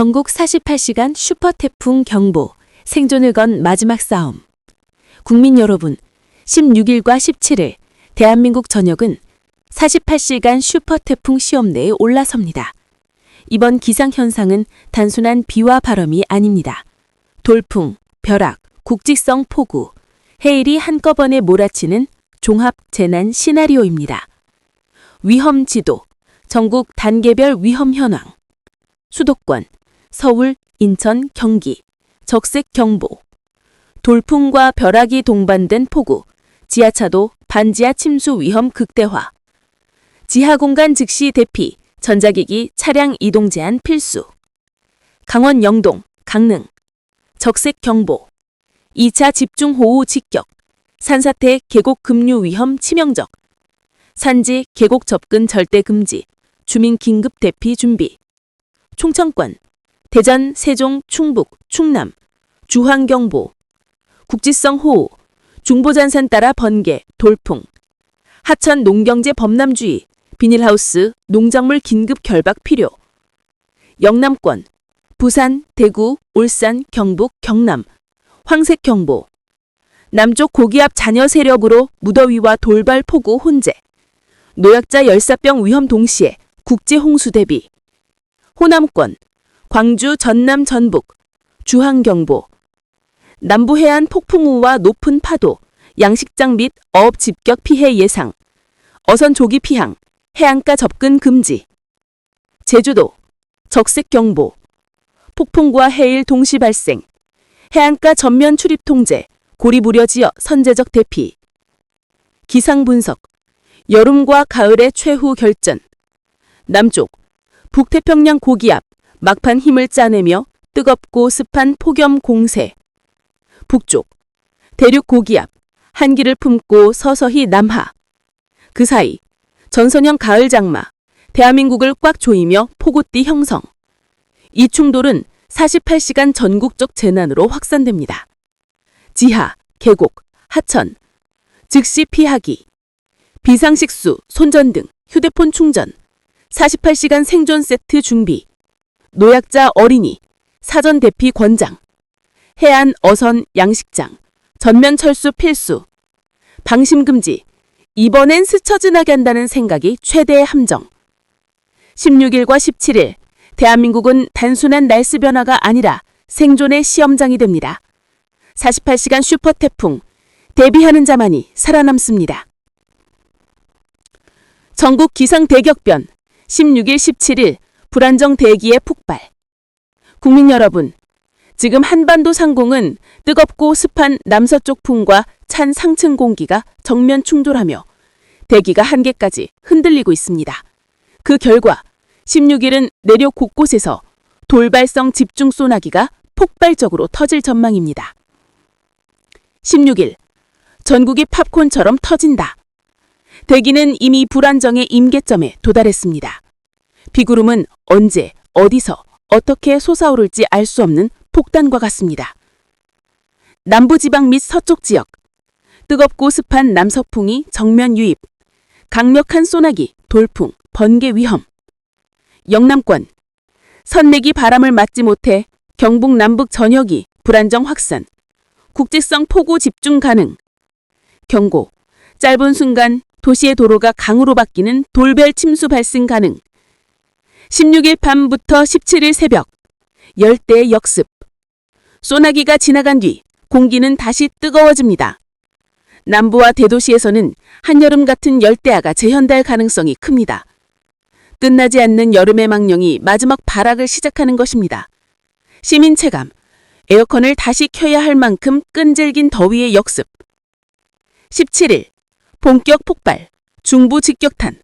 전국 48시간 슈퍼 태풍 경보, 생존을 건 마지막 싸움. 국민 여러분, 16일과 17일, 대한민국 전역은 48시간 슈퍼 태풍 시험대에 올라섭니다. 이번 기상 현상은 단순한 비와 바람이 아닙니다. 돌풍, 벼락, 국지성 폭우, 해일이 한꺼번에 몰아치는 종합 재난 시나리오입니다. 위험 지도, 전국 단계별 위험 현황, 수도권, 서울, 인천, 경기, 적색 경보, 돌풍과 벼락이 동반된 폭우, 지하차도 반지하 침수 위험 극대화, 지하 공간 즉시 대피, 전자기기 차량 이동 제한 필수, 강원 영동, 강릉, 적색 경보, 2차 집중호우 직격, 산사태 계곡 급류 위험 치명적, 산지 계곡 접근 절대 금지, 주민 긴급 대피 준비, 총천권, 대전, 세종, 충북, 충남, 주황경보, 국지성 호우, 중보잔산 따라 번개, 돌풍, 하천 농경제 범람주의, 비닐하우스, 농작물 긴급 결박 필요, 영남권, 부산, 대구, 울산, 경북, 경남, 황색 경보, 남쪽 고기압 잔여 세력으로 무더위와 돌발 폭우 혼재, 노약자 열사병 위험 동시에 국제 홍수 대비, 호남권, 광주, 전남, 전북, 주황경보, 남부 해안 폭풍우와 높은 파도, 양식장 및 어업 집격 피해 예상, 어선 조기 피항, 해안가 접근 금지, 제주도, 적색 경보, 폭풍과 해일 동시 발생, 해안가 전면 출입 통제, 고리부려 지어 선제적 대피, 기상 분석, 여름과 가을의 최후 결전, 남쪽, 북태평양 고기압, 막판 힘을 짜내며 뜨겁고 습한 폭염 공세. 북쪽, 대륙 고기압, 한기를 품고 서서히 남하. 그 사이, 전선형 가을 장마, 대한민국을 꽉 조이며 폭우띠 형성. 이 충돌은 48시간 전국적 재난으로 확산됩니다. 지하, 계곡, 하천, 즉시 피하기, 비상식수, 손전 등 휴대폰 충전, 48시간 생존 세트 준비, 노약자 어린이, 사전 대피 권장, 해안 어선 양식장, 전면 철수 필수, 방심 금지, 이번엔 스쳐 지나게 한다는 생각이 최대의 함정. 16일과 17일, 대한민국은 단순한 날씨 변화가 아니라 생존의 시험장이 됩니다. 48시간 슈퍼 태풍, 대비하는 자만이 살아남습니다. 전국 기상 대격변, 16일, 17일 불안정 대기의 폭발. 국민 여러분, 지금 한반도 상공은 뜨겁고 습한 남서쪽 풍과 찬 상층 공기가 정면 충돌하며 대기가 한계까지 흔들리고 있습니다. 그 결과 16일은 내륙 곳곳에서 돌발성 집중 소나기가 폭발적으로 터질 전망입니다. 16일, 전국이 팝콘처럼 터진다. 대기는 이미 불안정의 임계점에 도달했습니다. 비구름은 언제, 어디서, 어떻게 솟아오를지 알 수 없는 폭탄과 같습니다. 남부지방 및 서쪽 지역, 뜨겁고 습한 남서풍이 정면 유입, 강력한 소나기, 돌풍, 번개 위험. 영남권, 선맥이 바람을 맞지 못해 경북 남북 전역이 불안정 확산, 국지성 폭우 집중 가능. 경고, 짧은 순간 도시의 도로가 강으로 바뀌는 돌별 침수 발생 가능. 16일 밤부터 17일 새벽, 열대 역습. 소나기가 지나간 뒤 공기는 다시 뜨거워집니다. 남부와 대도시에서는 한여름 같은 열대야가 재현될 가능성이 큽니다. 끝나지 않는 여름의 망령이 마지막 발악을 시작하는 것입니다. 시민 체감, 에어컨을 다시 켜야 할 만큼 끈질긴 더위의 역습. 17일, 본격 폭발, 중부 직격탄.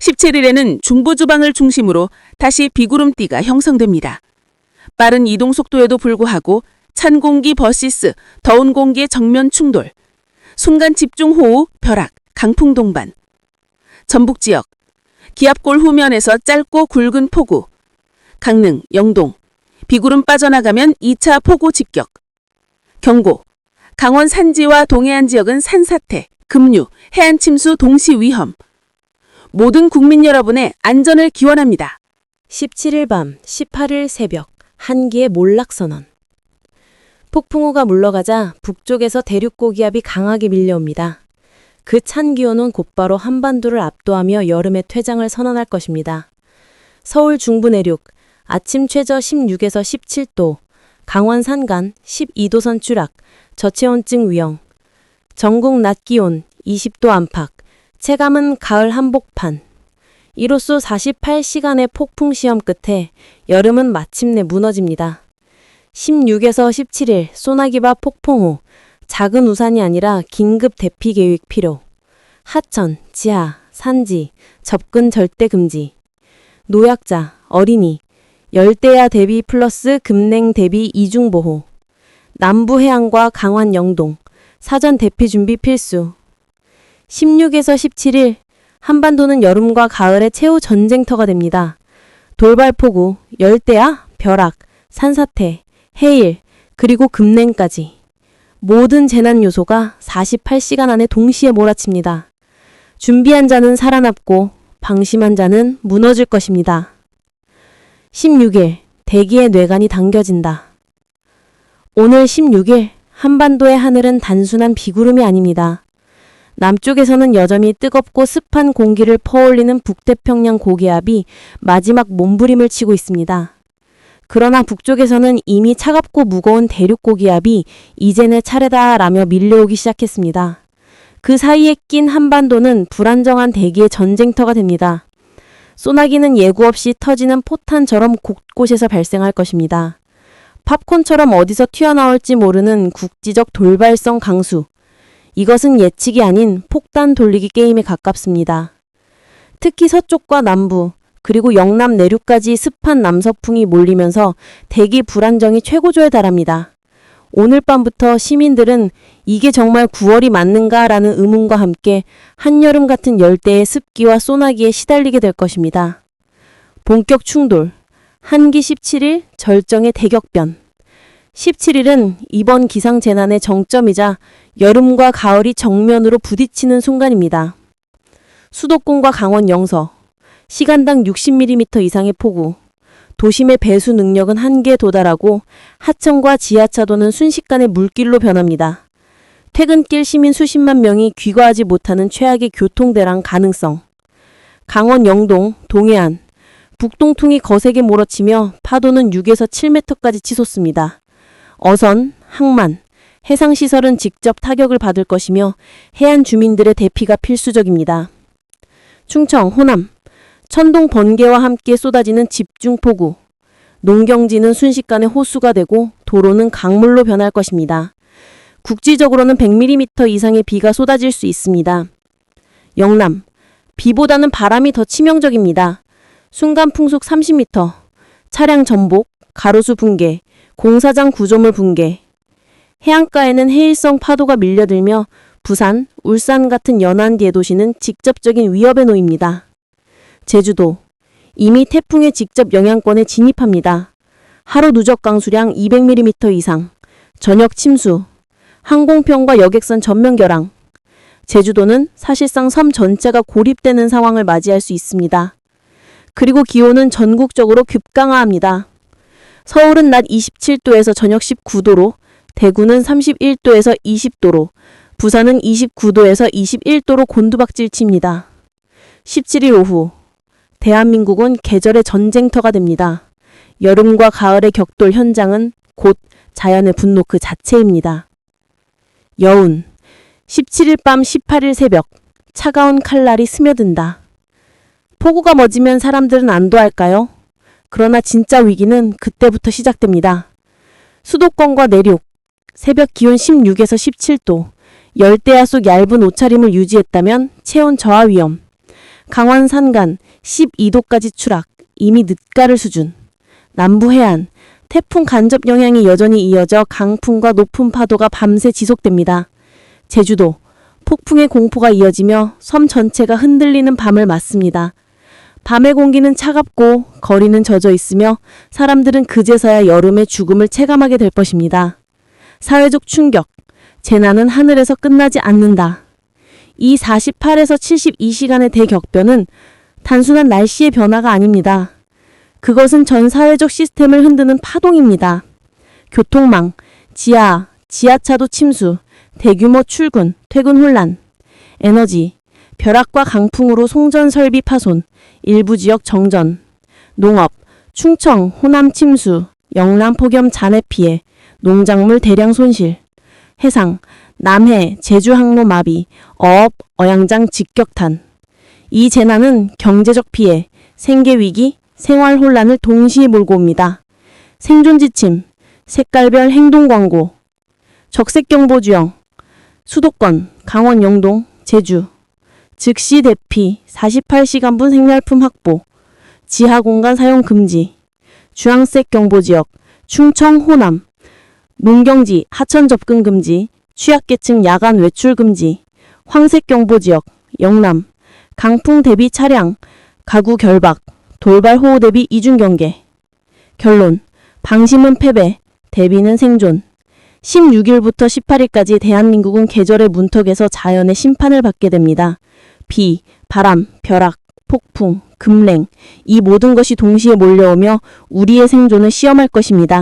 17일에는 중부주방을 중심으로 다시 비구름띠가 형성됩니다. 빠른 이동 속도에도 불구하고 찬 공기 버시스, 더운 공기의 정면 충돌, 순간 집중 호우, 벼락, 강풍 동반. 전북 지역, 기압골 후면에서 짧고 굵은 폭우, 강릉, 영동, 비구름 빠져나가면 2차 폭우 직격. 경고, 강원 산지와 동해안 지역은 산사태, 급류, 해안 침수 동시 위험. 모든 국민 여러분의 안전을 기원합니다. 17일 밤, 18일 새벽, 한기의 몰락선언. 폭풍우가 물러가자 북쪽에서 대륙 고기압이 강하게 밀려옵니다. 그 찬 기온은 곧바로 한반도를 압도하며 여름의 퇴장을 선언할 것입니다. 서울 중부 내륙, 아침 최저 16에서 17도, 강원 산간 12도선 추락, 저체온증 위험, 전국 낮 기온 20도 안팎, 체감은 가을 한복판. 이로써 48시간의 폭풍 시험 끝에 여름은 마침내 무너집니다. 16에서 17일 소나기와 폭풍 후 작은 우산이 아니라 긴급 대피 계획 필요. 하천, 지하, 산지, 접근 절대 금지. 노약자, 어린이, 열대야 대비 플러스 급냉 대비 이중 보호. 남부 해안과 강원 영동, 사전 대피 준비 필수. 16에서 17일 한반도는 여름과 가을의 최후 전쟁터가 됩니다. 돌발폭우, 열대야, 벼락, 산사태, 해일, 그리고 급냉까지. 모든 재난 요소가 48시간 안에 동시에 몰아칩니다. 준비한 자는 살아남고 방심한 자는 무너질 것입니다. 16일, 대기의 뇌관이 당겨진다. 오늘 16일, 한반도의 하늘은 단순한 비구름이 아닙니다. 남쪽에서는 여전히 뜨겁고 습한 공기를 퍼올리는 북태평양 고기압이 마지막 몸부림을 치고 있습니다. 그러나 북쪽에서는 이미 차갑고 무거운 대륙 고기압이 이제 내 차례다 라며 밀려오기 시작했습니다. 그 사이에 낀 한반도는 불안정한 대기의 전쟁터가 됩니다. 소나기는 예고 없이 터지는 포탄처럼 곳곳에서 발생할 것입니다. 팝콘처럼 어디서 튀어나올지 모르는 국지적 돌발성 강수. 이것은 예측이 아닌 폭탄 돌리기 게임에 가깝습니다. 특히 서쪽과 남부, 그리고 영남 내륙까지 습한 남서풍이 몰리면서 대기 불안정이 최고조에 달합니다. 오늘 밤부터 시민들은 이게 정말 9월이 맞는가라는 의문과 함께 한여름 같은 열대의 습기와 소나기에 시달리게 될 것입니다. 본격 충돌. 한기 17일 절정의 대격변. 17일은 이번 기상재난의 정점이자 여름과 가을이 정면으로 부딪히는 순간입니다. 수도권과 강원 영서, 시간당 60mm 이상의 폭우, 도심의 배수 능력은 한계에 도달하고 하천과 지하차도는 순식간에 물길로 변합니다. 퇴근길 시민 수십만 명이 귀가하지 못하는 최악의 교통대란 가능성. 강원 영동, 동해안, 북동퉁이 거세게 몰아치며 파도는 6에서 7m까지 치솟습니다. 어선, 항만, 해상시설은 직접 타격을 받을 것이며 해안 주민들의 대피가 필수적입니다. 충청, 호남, 천둥 번개와 함께 쏟아지는 집중폭우. 농경지는 순식간에 호수가 되고 도로는 강물로 변할 것입니다. 국지적으로는 100mm 이상의 비가 쏟아질 수 있습니다. 영남. 비보다는 바람이 더 치명적입니다. 순간 풍속 30m, 차량 전복, 가로수 붕괴, 공사장 구조물 붕괴. 해안가에는 해일성 파도가 밀려들며 부산, 울산 같은 연안 대도시는 직접적인 위협에 놓입니다. 제주도. 이미 태풍의 직접 영향권에 진입합니다. 하루 누적 강수량 200mm 이상. 저녁 침수. 항공편과 여객선 전면 결항. 제주도는 사실상 섬 전체가 고립되는 상황을 맞이할 수 있습니다. 그리고 기온은 전국적으로 급강하합니다. 서울은 낮 27도에서 저녁 19도로, 대구는 31도에서 20도로, 부산은 29도에서 21도로 곤두박질 칩니다. 17일 오후, 대한민국은 계절의 전쟁터가 됩니다. 여름과 가을의 격돌 현장은 곧 자연의 분노 그 자체입니다. 여운. 17일 밤 18일 새벽. 차가운 칼날이 스며든다. 폭우가 멎으면 사람들은 안도할까요? 그러나 진짜 위기는 그때부터 시작됩니다. 수도권과 내륙. 새벽 기온 16에서 17도. 열대야 속 얇은 옷차림을 유지했다면 체온 저하 위험. 강원 산간 12도까지 추락. 이미 늦가를 수준. 남부 해안. 태풍 간접 영향이 여전히 이어져 강풍과 높은 파도가 밤새 지속됩니다. 제주도. 폭풍의 공포가 이어지며 섬 전체가 흔들리는 밤을 맞습니다. 밤의 공기는 차갑고 거리는 젖어 있으며 사람들은 그제서야 여름의 죽음을 체감하게 될 것입니다. 사회적 충격. 재난은 하늘에서 끝나지 않는다. 이 48에서 72시간의 대격변은 단순한 날씨의 변화가 아닙니다. 그것은 전 사회적 시스템을 흔드는 파동입니다. 교통망, 지하, 지하차도 침수, 대규모 출근, 퇴근 혼란, 에너지, 벼락과 강풍으로 송전 설비 파손, 일부 지역 정전, 농업, 충청, 호남 침수, 영남 폭염 잔해 피해, 농작물 대량 손실, 해상, 남해, 제주 항로 마비, 어업, 어양장 직격탄. 이 재난은 경제적 피해, 생계 위기, 생활 혼란을 동시에 몰고 옵니다. 생존 지침, 색깔별 행동 광고, 적색 경보 주영, 수도권, 강원 영동, 제주, 즉시 대피, 48시간분 생활품 확보, 지하 공간 사용 금지, 주황색 경보 지역, 충청 호남, 농경지 하천 접근 금지, 취약계층 야간 외출 금지, 황색 경보 지역, 영남, 강풍 대비 차량, 가구 결박, 돌발 호우 대비 이중 경계. 결론, 방심은 패배, 대비는 생존. 16일부터 18일까지 대한민국은 계절의 문턱에서 자연의 심판을 받게 됩니다. 비, 바람, 벼락, 폭풍, 금랭, 이 모든 것이 동시에 몰려오며 우리의 생존을 시험할 것입니다.